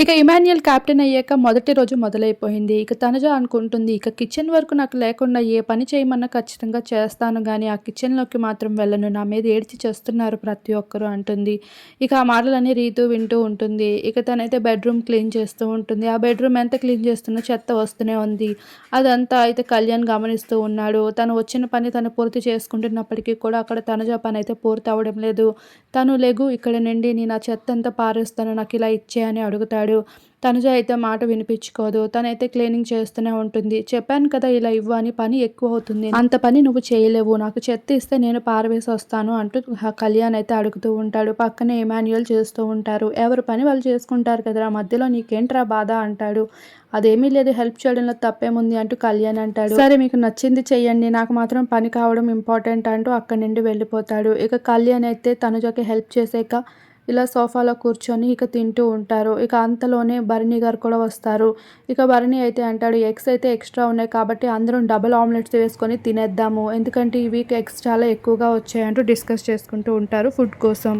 ఇక ఇమాన్యుయల్ కెప్టెన్ అయ్యాక మొదటి రోజు మొదలైపోయింది. ఇక తనుజ అనుకుంటుంది ఇక కిచెన్ వరకు నాకు లేకుండా ఏ పని చేయమన్నా ఖచ్చితంగా చేస్తాను కానీ ఆ కిచెన్లోకి మాత్రం వెళ్ళను. నా మీద ఏడ్చి చేస్తున్నారు ప్రతి ఒక్కరు అంటుంది. ఇక ఆ మాటలన్నీ రీతూ వింటూ ఉంటుంది. ఇక తనైతే బెడ్రూమ్ క్లీన్ చేస్తూ ఉంటుంది. ఆ బెడ్రూమ్ ఎంత క్లీన్ చేస్తున్నా చెత్త వస్తూనే ఉంది. అదంతా అయితే కళ్యాణ్ గమనిస్తూ ఉన్నాడు. తను వచ్చిన పని తను పూర్తి చేసుకుంటున్నప్పటికీ కూడా అక్కడ తనుజ పని అయితే పూర్తి అవ్వడం లేదు. తను లేగు ఇక్కడ నుండి నేను ఆ చెత్త అంతా పారేస్తాను. నాకు ఇలా ఇచ్చే అని అడుగుతాడు. తనుజ అయితే మాట వినిపించుకోదు. తనైతే క్లీనింగ్ చేస్తూనే ఉంటుంది. చెప్పాను కదా ఇలా ఇవ్వు అని పని ఎక్కువ అవుతుంది అంత పని నువ్వు చేయలేవు. నాకు చెత్త ఇస్తే నేను పారవేసి వస్తాను అంటూ కళ్యాణ్ అయితే అడుగుతూ ఉంటాడు. పక్కనే ఎమాన్యుయల్ చేస్తూ ఉంటారు. ఎవరు పని వాళ్ళు చేసుకుంటారు కదరా? మధ్యలో నీకేంట్రా బాధ? అంటాడు. అదేమీ లేదు. హెల్ప్ చేయడంలో తప్పేముంది? అంటూ కళ్యాణ్ అంటాడు. సరే మీకు నచ్చింది చెయ్యండి. నాకు మాత్రం పని కావడం ఇంపార్టెంట్ అంటూ అక్కడి నుండి వెళ్ళిపోతాడు. ఇక కళ్యాణ్ అయితే తనుజకి హెల్ప్ చేసాక ఇలా సోఫాలో కూర్చొని ఇక తింటూ ఉంటారు. ఇక అంతలోనే భరణి గారు కూడా వస్తారు. ఇక భరణి అయితే అంటాడు ఎగ్స్ అయితే ఎక్స్ట్రా ఉన్నాయి కాబట్టి అందరం డబుల్ ఆమ్లెట్స్ వేసుకొని తినేద్దాము. ఎందుకంటే ఈ వీక్ ఎగ్స్ చాలా ఎక్కువగా వచ్చాయంటూ డిస్కస్ చేసుకుంటూ ఉంటారు ఫుడ్ కోసం.